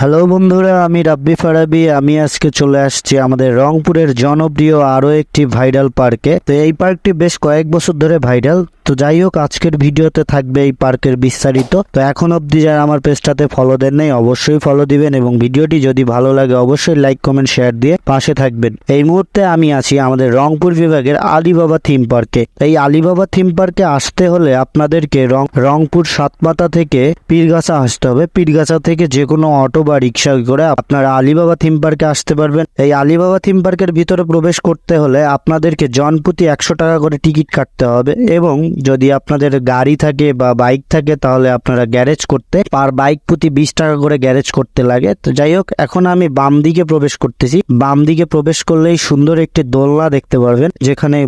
Hello বন্ধুরা, আমি রাব্বি ফারাবি। আমি আজকে চলে আসছি আমাদের রংপুরের জনপ্রিয় আরও একটি ভাইরাল পার্কে। তো এই পার্কটি বেশ কয়েক বছর ধরে ভাইরাল। তো যাই হোক, আজকের ভিডিওতে থাকবে এই পার্কের বিস্তারিত। তো এখন অবধি যারা আমার পেজটাতে ফলো দেন নাই, অবশ্যই ফলো দিবেন এবং ভিডিওটি যদি ভালো লাগে, অবশ্যই লাইক কমেন্ট শেয়ার দিয়ে পাশে থাকবেন। এই মুহূর্তে আমি আছি আমাদের রংপুর বিভাগের আলিবাবা থিম পার্কে এই আলিবাবা থিম পার্কে আসতে হলে আপনাদেরকে রং, রংপুর সাতপাতা থেকে পীরগাছা আসতে হবে। পীরগাছা থেকে যে কোনো অটো বা রিক্সা করে আপনারা আলিবাবা থিম পার্কে আসতে পারবেন। এই আলিবাবা থিম পার্কের ভিতরে প্রবেশ করতে হলে আপনাদেরকে জনপ্রতি একশো টাকা করে টিকিট কাটতে হবে এবং যদি আপনাদের গাড়ি থাকে বা বাইক থাকে, তাহলে আপনারা গ্যারেজ করতে পার বাইক প্রতি বিশ টাকা করে গ্যারেজ করতে লাগে। তো যাই হোক, এখন আমি বাম দিকে প্রবেশ করতেছি। বাম দিকে প্রবেশ করলেই সুন্দর একটি দোলনা দেখতে পারবেন, যেখানে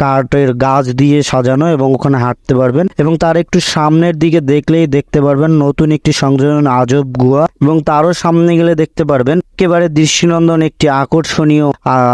কাঠের গাছ দিয়ে সাজানো এবং ওখানে হাঁটতে পারবেন এবং তার একটু সামনের দিকে দেখলেই দেখতে পারবেন নতুন একটি সংযোজন আজব গুহা এবং তারও সামনে গেলে দেখতে পারবেন একেবারে দৃষ্টিনন্দন একটি আকর্ষণীয়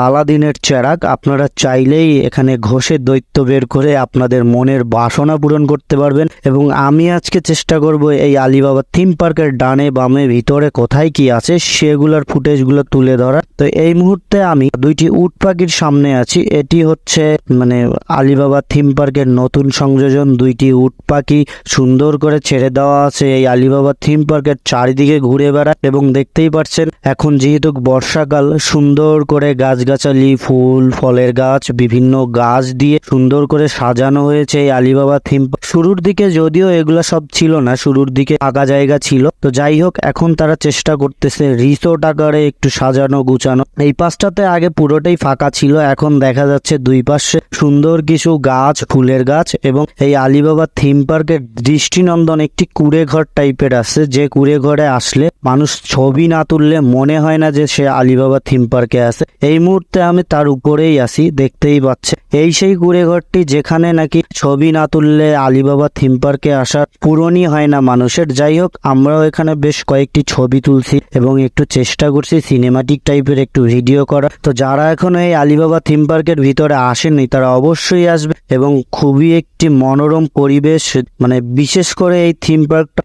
আলাদিনের চেরাক আপনারা চাইলেই এখানে ঘষে দৈত্য বের করে আপনাদের মনের বাসনা পূরণ করতে পারবেন এবং আমি আজকে চেষ্টা করব এই আলিবাবা থিম পার্কের ডানে বামে ভিতরে কোথায় কি আছে সেগুলোর ফুটেজগুলো তুলে ধরা তো এই মুহূর্তে আমি দুইটি উট পাখির সামনে আছি। এটি হচ্ছে মানে আলিবাবা থিম পার্কের নতুন সংযোজন। দুইটি উট পাখি সুন্দর করে ছেড়ে দেওয়া আছে এই আলিবাবা থিম পার্কের চারিদিকে ঘুরে বেড়ায় এবং দেখতেই পাচ্ছেন এখন যেহেতু বর্ষাকাল, সুন্দর করে গাছগাছালি, ফুল, ফলের গাছ, বিভিন্ন গাছ দিয়ে সুন্দর করে সাজানো হয়েছে। এই আলিবাবা থিম শুরুর দিকে যদিও এগুলা সব ছিল না, শুরুর দিকে ফাঁকা জায়গা ছিল। তো যাই হোক, এখন তারা চেষ্টা করতেছে রিসোর্ট আকারে একটু সাজানো, গুছানো। এই পাশটাতে আগে পুরোটাই ফাঁকা ছিল, এখন দেখা যাচ্ছে দুই পাশে সুন্দর কিছু গাছ, ফুলের গাছ এবং এই আলিবাবা থিম পার্কের দৃষ্টিনন্দন একটি কুড়ে ঘর টাইপের আছে, যে কুড়ে ঘরে আসলে মানুষ ছবি না তুললে মনে হয় না যে সে আলিবাবা থিম পার্কে আছে। এই মুহূর্তে আমি তার উপরেই আসি দেখতেই পাচ্ছে এই সেই কুড়ে ঘরটি যেখানে নাকি ছবি না তুললে আলিবাবা থিম পার্কে আসার পূরণই হয় না মানুষের। যাই হোক আমরাও এখানে বেশ কয়েকটি ছবি তুলছি এবং একটু চেষ্টা করছি সিনেমাটিক টাইপের একটু ভিডিও করা তো যারা এখনও এই আলিবাবা থিম পার্কের ভিতরে আসেনি তারা অবশ্যই আসবে এবং খুবই একটি মনোরম পরিবেশ মানে বিশেষ করে এই থিম পার্কটা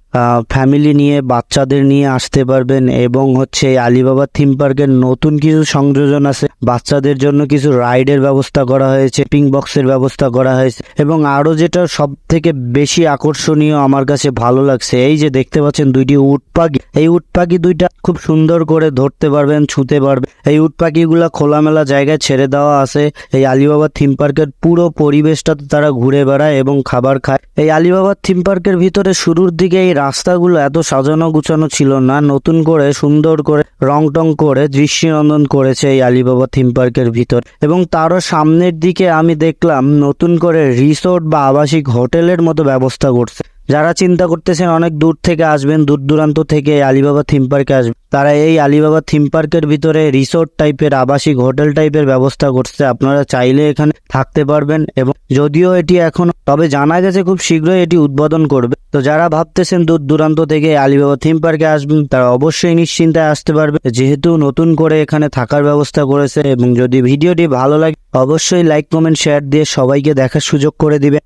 ফ্যামিলি নিয়ে, বাচ্চাদের নিয়ে আসতে পারবেন এবং হচ্ছে আলিবাবা থিম পার্কের নতুন কিছু সংযোজন আছে। বাচ্চাদের জন্য কিছু রাইডের ব্যবস্থা করা হয়েছে পিং বক্সের ব্যবস্থা করা হয়েছে এবং আরও যেটা সব থেকে বেশি আকর্ষণীয় আমার কাছে ভালো লাগছে, এই যে দেখতে পাচ্ছেন দুইটি উট পাখি। এই উট পাখি দুইটা খুব সুন্দর করে ধরতে পারবেন, ছুঁতে পারবেন। এই উট পাখিগুলা খোলামেলা জায়গায় ছেড়ে দেওয়া আছে। এই আলিবাবা থিম পার্কের পুরো পরিবেশটাতে তারা ঘুরে বেড়ায় এবং খাবার খায়। এই আলিবাবা থিম পার্কের ভিতরে শুরুর দিকে এই রাস্তাগুলো এত সাজানো গুছানো ছিল না। নতুন করে, সুন্দর করে রং টং করে দৃষ্টিনন্দন করেছে এই আলিবাবা থিম পার্কের ভিতর। এবং তারও সামনের দিকে আমি দেখলাম নতুন করে রিসোর্ট বা আবাসিক হোটেলের মতো ব্যবস্থা করছে। যারা চিন্তা করতেছেন অনেক দূর থেকে আসবেন, দূর দূরান্ত থেকে আলিবাবা থিম পার্কে আসবেন। তারা এই আলিবাবা থিম পার্কের ভিতরে রিসোর্ট টাইপের, আবাসিক হোটেল টাইপের ব্যবস্থা করছে। আপনারা চাইলে এখানে থাকতে পারবেন এবং যদিও এটি এখন, তবে জানা গেছে খুব শীঘ্রই এটি উদ্বোধন করবে। তো যারা ভাবতেছেন দূর দূরান্ত থেকে আলিবাবা থিম পার্কে আসবেন, তারা অবশ্যই নিশ্চিন্তায় আসতে পারবে। যেহেতু নতুন করে এখানে থাকার ব্যবস্থা করেছে এবং যদি ভিডিওটি ভালো লাগে, অবশ্যই লাইক, কমেন্ট, শেয়ার দিয়ে সবাইকে দেখার সুযোগ করে দিবে